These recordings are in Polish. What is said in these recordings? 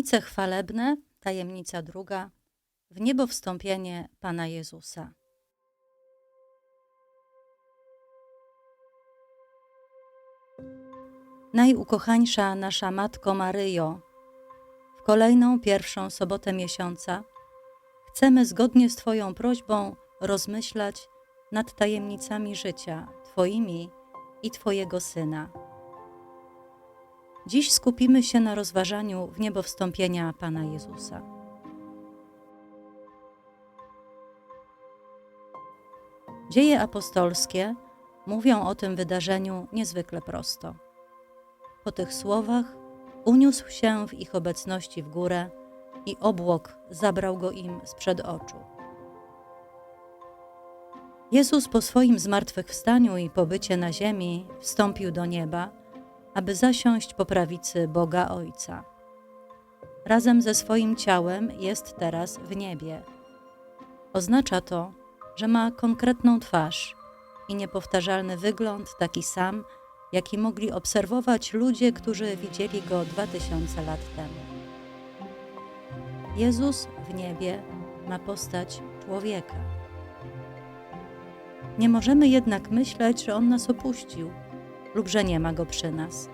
Tajemnice chwalebne, tajemnica druga, w niebo wstąpienie Pana Jezusa. Najukochańsza nasza Matko Maryjo, w kolejną pierwszą sobotę miesiąca chcemy zgodnie z Twoją prośbą rozmyślać nad tajemnicami życia Twoimi i Twojego Syna. Dziś skupimy się na rozważaniu w niebo wstąpienia Pana Jezusa. Dzieje apostolskie mówią o tym wydarzeniu niezwykle prosto. Po tych słowach uniósł się w ich obecności w górę i obłok zabrał go im sprzed oczu. Jezus po swoim zmartwychwstaniu i pobycie na ziemi wstąpił do nieba, aby zasiąść po prawicy Boga Ojca. Razem ze swoim ciałem jest teraz w niebie. Oznacza to, że ma konkretną twarz i niepowtarzalny wygląd, taki sam, jaki mogli obserwować ludzie, którzy widzieli go dwa tysiące lat temu. Jezus w niebie ma postać człowieka. Nie możemy jednak myśleć, że on nas opuścił lub że nie ma go przy nas.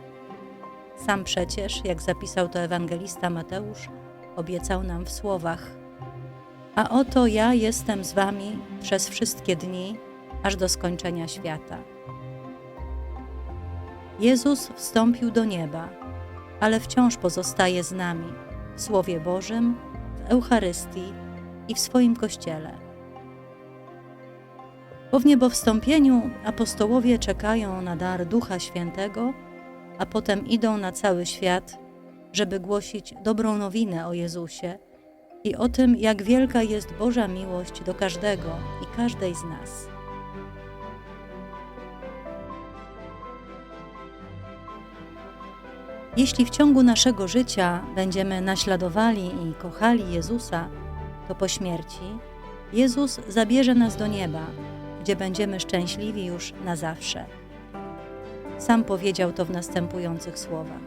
Sam przecież, jak zapisał to ewangelista Mateusz, obiecał nam w słowach: A oto ja jestem z wami przez wszystkie dni, aż do skończenia świata. Jezus wstąpił do nieba, ale wciąż pozostaje z nami w Słowie Bożym, w Eucharystii i w swoim Kościele. Po wniebowstąpieniu apostołowie czekają na dar Ducha Świętego, a potem idą na cały świat, żeby głosić dobrą nowinę o Jezusie i o tym, jak wielka jest Boża miłość do każdego i każdej z nas. Jeśli w ciągu naszego życia będziemy naśladowali i kochali Jezusa, to po śmierci Jezus zabierze nas do nieba, gdzie będziemy szczęśliwi już na zawsze. Sam powiedział to w następujących słowach: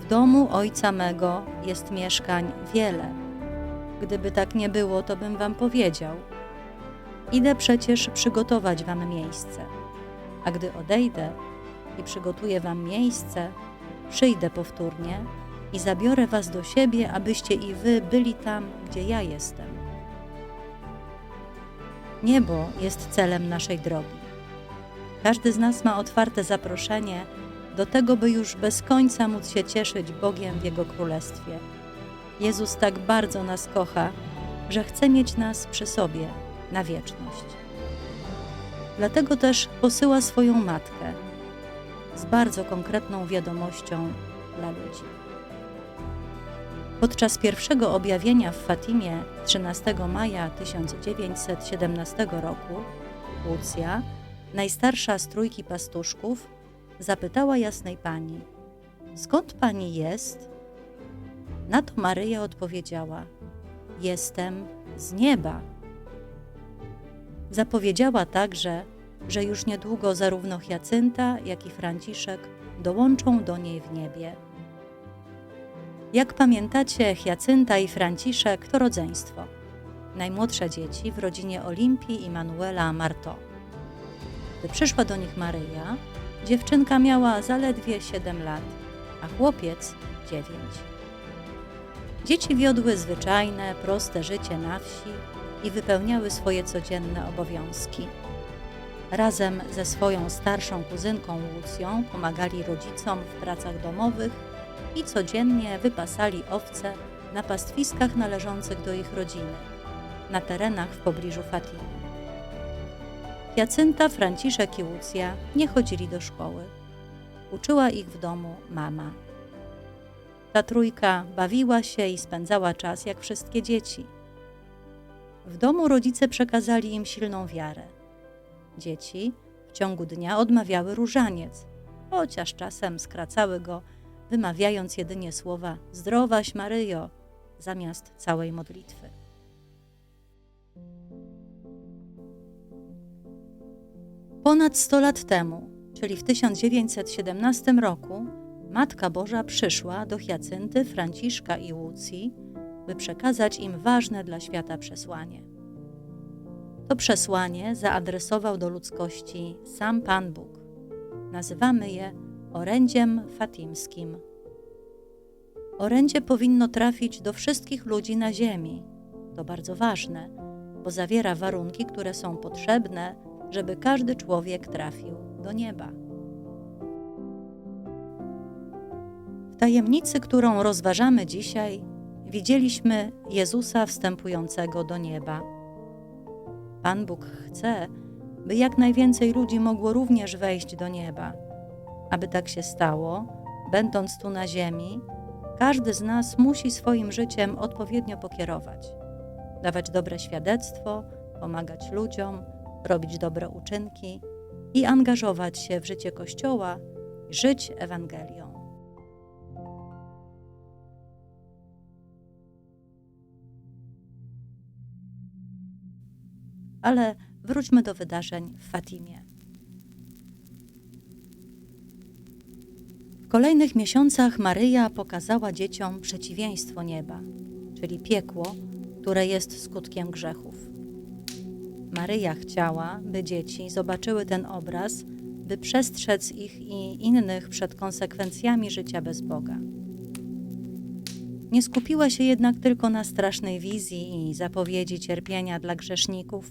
W domu Ojca mego jest mieszkań wiele. Gdyby tak nie było, to bym wam powiedział. Idę przecież przygotować wam miejsce, a gdy odejdę i przygotuję wam miejsce, przyjdę powtórnie i zabiorę was do siebie, abyście i wy byli tam, gdzie ja jestem. Niebo jest celem naszej drogi. Każdy z nas ma otwarte zaproszenie do tego, by już bez końca móc się cieszyć Bogiem w Jego Królestwie. Jezus tak bardzo nas kocha, że chce mieć nas przy sobie na wieczność. Dlatego też posyła swoją matkę z bardzo konkretną wiadomością dla ludzi. Podczas pierwszego objawienia w Fatimie 13 maja 1917 roku Lucja, najstarsza z trójki pastuszków, zapytała jasnej pani: Skąd pani jest? Na to Maryja odpowiedziała: Jestem z nieba. Zapowiedziała także, że już niedługo zarówno Hiacynta, jak i Franciszek dołączą do niej w niebie. Jak pamiętacie, Hiacynta i Franciszek to rodzeństwo. Najmłodsze dzieci w rodzinie Olimpii i Manuela Marto. Gdy przyszła do nich Maryja, dziewczynka miała zaledwie 7 lat, a chłopiec 9. Dzieci wiodły zwyczajne, proste życie na wsi i wypełniały swoje codzienne obowiązki. Razem ze swoją starszą kuzynką Lucją pomagali rodzicom w pracach domowych i codziennie wypasali owce na pastwiskach należących do ich rodziny, na terenach w pobliżu Fatimy. Jacynta, Franciszek i Lucja nie chodzili do szkoły. Uczyła ich w domu mama. Ta trójka bawiła się i spędzała czas jak wszystkie dzieci. W domu rodzice przekazali im silną wiarę. Dzieci w ciągu dnia odmawiały różaniec, chociaż czasem skracały go wymawiając jedynie słowa Zdrowaś Maryjo zamiast całej modlitwy. Ponad 100 lat temu, czyli w 1917 roku, Matka Boża przyszła do Hiacynty, Franciszka i Łucji, by przekazać im ważne dla świata przesłanie. To przesłanie zaadresował do ludzkości sam Pan Bóg. Nazywamy je orędziem fatimskim. Orędzie powinno trafić do wszystkich ludzi na Ziemi. To bardzo ważne, bo zawiera warunki, które są potrzebne, żeby każdy człowiek trafił do nieba. W tajemnicy, którą rozważamy dzisiaj, widzieliśmy Jezusa wstępującego do nieba. Pan Bóg chce, by jak najwięcej ludzi mogło również wejść do nieba. Aby tak się stało, będąc tu na ziemi, każdy z nas musi swoim życiem odpowiednio pokierować, dawać dobre świadectwo, pomagać ludziom, robić dobre uczynki i angażować się w życie Kościoła, żyć Ewangelią. Ale wróćmy do wydarzeń w Fatimie. W kolejnych miesiącach Maryja pokazała dzieciom przeciwieństwo nieba, czyli piekło, które jest skutkiem grzechów. Maryja chciała, by dzieci zobaczyły ten obraz, by przestrzec ich i innych przed konsekwencjami życia bez Boga. Nie skupiła się jednak tylko na strasznej wizji i zapowiedzi cierpienia dla grzeszników.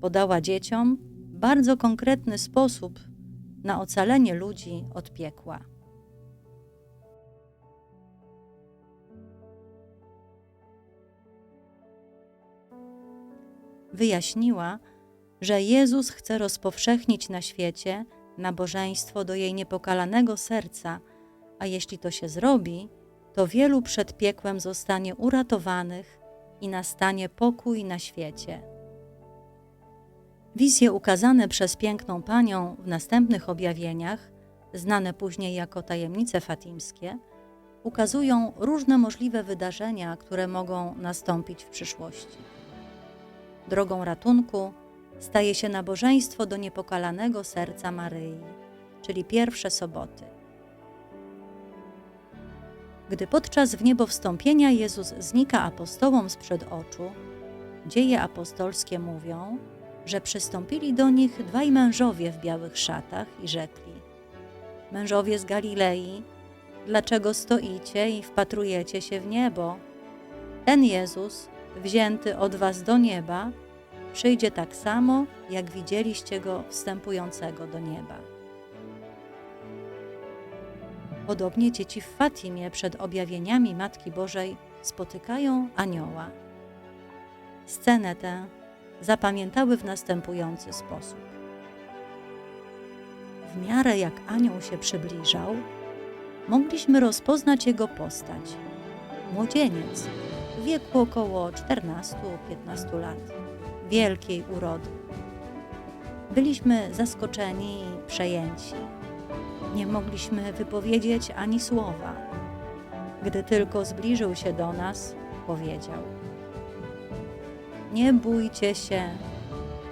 Podała dzieciom bardzo konkretny sposób na ocalenie ludzi od piekła. Wyjaśniła, że Jezus chce rozpowszechnić na świecie nabożeństwo do jej niepokalanego serca, a jeśli to się zrobi, to wielu przed piekłem zostanie uratowanych i nastanie pokój na świecie. Wizje ukazane przez piękną panią w następnych objawieniach, znane później jako tajemnice fatimskie, ukazują różne możliwe wydarzenia, które mogą nastąpić w przyszłości. Drogą ratunku staje się nabożeństwo do niepokalanego serca Maryi, czyli pierwsze soboty. Gdy podczas w niebo wstąpienia Jezus znika apostołom sprzed oczu, dzieje apostolskie mówią, że przystąpili do nich dwaj mężowie w białych szatach i rzekli: Mężowie z Galilei, dlaczego stoicie i wpatrujecie się w niebo? Ten Jezus, wzięty od was do nieba, przyjdzie tak samo, jak widzieliście go wstępującego do nieba. Podobnie dzieci w Fatimie przed objawieniami Matki Bożej spotykają anioła. Scenę tę zapamiętały w następujący sposób. W miarę jak anioł się przybliżał, mogliśmy rozpoznać jego postać. Młodzieniec w wieku około 14-15 lat, wielkiej urody. Byliśmy zaskoczeni i przejęci. Nie mogliśmy wypowiedzieć ani słowa. Gdy tylko zbliżył się do nas, powiedział: Nie bójcie się,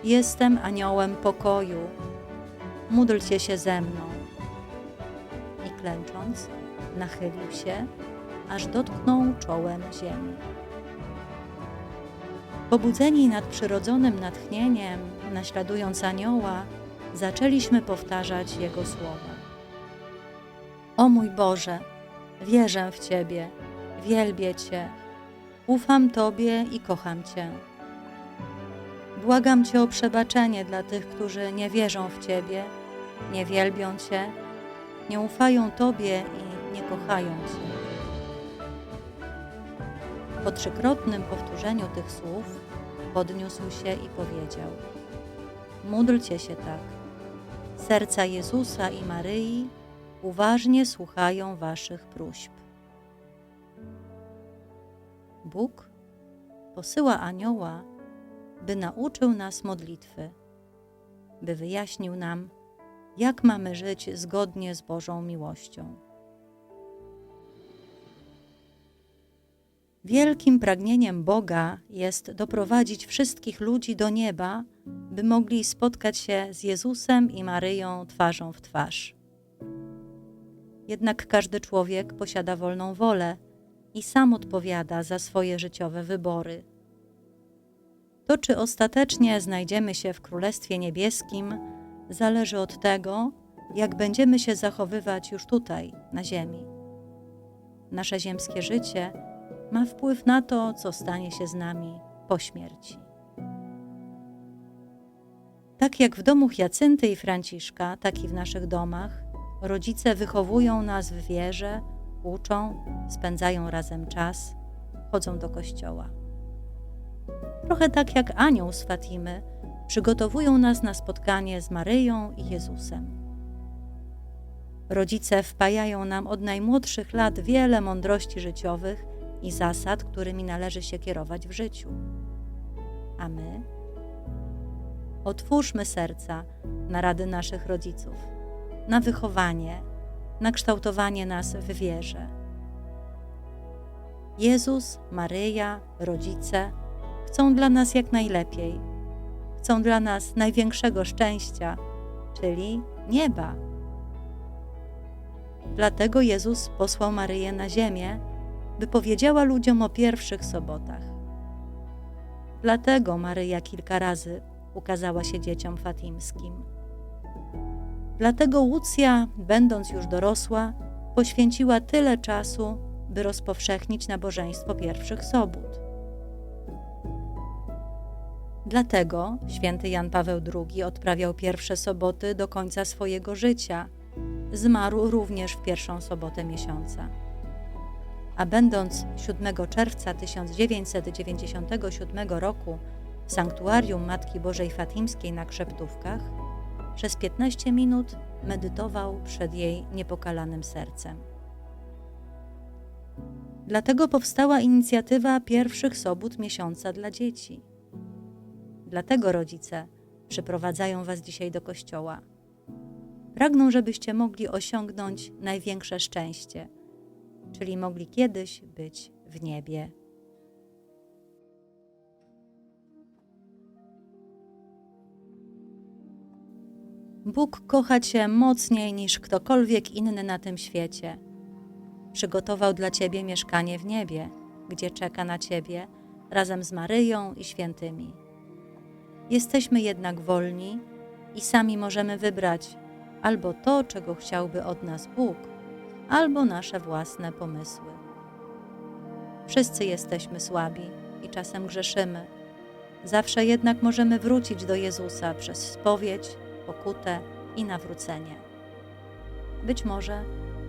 jestem aniołem pokoju. Módlcie się ze mną. I klęcząc, nachylił się, aż dotknął czołem ziemi. Pobudzeni nadprzyrodzonym natchnieniem, naśladując anioła, zaczęliśmy powtarzać jego słowa. O mój Boże, wierzę w Ciebie, wielbię Cię, ufam Tobie i kocham Cię. Błagam Cię o przebaczenie dla tych, którzy nie wierzą w Ciebie, nie wielbią Cię, nie ufają Tobie i nie kochają Cię. Po trzykrotnym powtórzeniu tych słów podniósł się i powiedział: Módlcie się tak. Serca Jezusa i Maryi uważnie słuchają Waszych próśb. Bóg posyła anioła, by nauczył nas modlitwy, by wyjaśnił nam, jak mamy żyć zgodnie z Bożą miłością. Wielkim pragnieniem Boga jest doprowadzić wszystkich ludzi do nieba, by mogli spotkać się z Jezusem i Maryją twarzą w twarz. Jednak każdy człowiek posiada wolną wolę i sam odpowiada za swoje życiowe wybory. To, czy ostatecznie znajdziemy się w Królestwie Niebieskim, zależy od tego, jak będziemy się zachowywać już tutaj, na Ziemi. Nasze ziemskie życie ma wpływ na to, co stanie się z nami po śmierci. Tak jak w domu Jacynty i Franciszka, tak i w naszych domach, rodzice wychowują nas w wierze, uczą, spędzają razem czas, chodzą do kościoła. Trochę tak jak anioł z Fatimy, przygotowują nas na spotkanie z Maryją i Jezusem. Rodzice wpajają nam od najmłodszych lat wiele mądrości życiowych i zasad, którymi należy się kierować w życiu. A my? Otwórzmy serca na rady naszych rodziców, na wychowanie, na kształtowanie nas w wierze. Jezus, Maryja, rodzice chcą dla nas jak najlepiej. Chcą dla nas największego szczęścia, czyli nieba. Dlatego Jezus posłał Maryję na ziemię, by powiedziała ludziom o pierwszych sobotach. Dlatego Maryja kilka razy ukazała się dzieciom fatimskim. Dlatego Łucja, będąc już dorosła, poświęciła tyle czasu, by rozpowszechnić nabożeństwo pierwszych sobót. Dlatego święty Jan Paweł II odprawiał pierwsze soboty do końca swojego życia. Zmarł również w pierwszą sobotę miesiąca. A będąc 7 czerwca 1997 roku w sanktuarium Matki Bożej Fatimskiej na Krzeptówkach, przez 15 minut medytował przed jej niepokalanym sercem. Dlatego powstała inicjatywa pierwszych sobót miesiąca dla dzieci. Dlatego rodzice przyprowadzają Was dzisiaj do kościoła. Pragną, żebyście mogli osiągnąć największe szczęście, czyli mogli kiedyś być w niebie. Bóg kocha Cię mocniej niż ktokolwiek inny na tym świecie. Przygotował dla Ciebie mieszkanie w niebie, gdzie czeka na Ciebie razem z Maryją i świętymi. Jesteśmy jednak wolni i sami możemy wybrać albo to, czego chciałby od nas Bóg, albo nasze własne pomysły. Wszyscy jesteśmy słabi i czasem grzeszymy. Zawsze jednak możemy wrócić do Jezusa przez spowiedź, pokutę i nawrócenie. Być może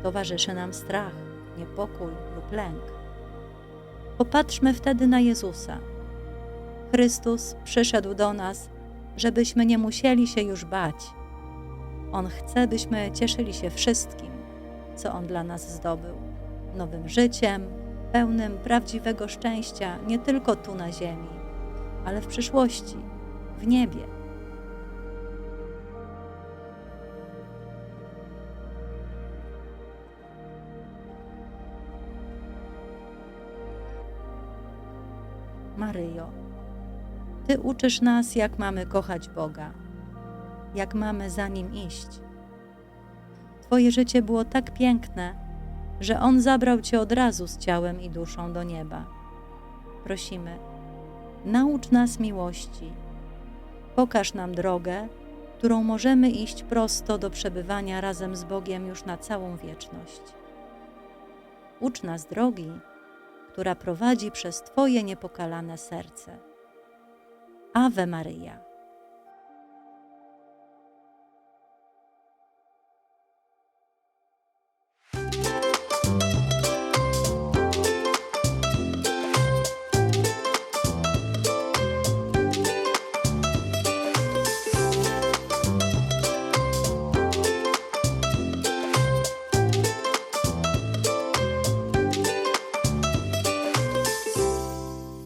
towarzyszy nam strach, niepokój lub lęk. Popatrzmy wtedy na Jezusa. Chrystus przyszedł do nas, żebyśmy nie musieli się już bać. On chce, byśmy cieszyli się wszystkim, co On dla nas zdobył nowym życiem, pełnym prawdziwego szczęścia nie tylko tu na ziemi, ale w przyszłości, w niebie. Maryjo, Ty uczysz nas, jak mamy kochać Boga, jak mamy za Nim iść. Twoje życie było tak piękne, że On zabrał Cię od razu z ciałem i duszą do nieba. Prosimy, naucz nas miłości, pokaż nam drogę, którą możemy iść prosto do przebywania razem z Bogiem już na całą wieczność. Ucz nas drogi, która prowadzi przez Twoje niepokalane serce. Ave Maryja.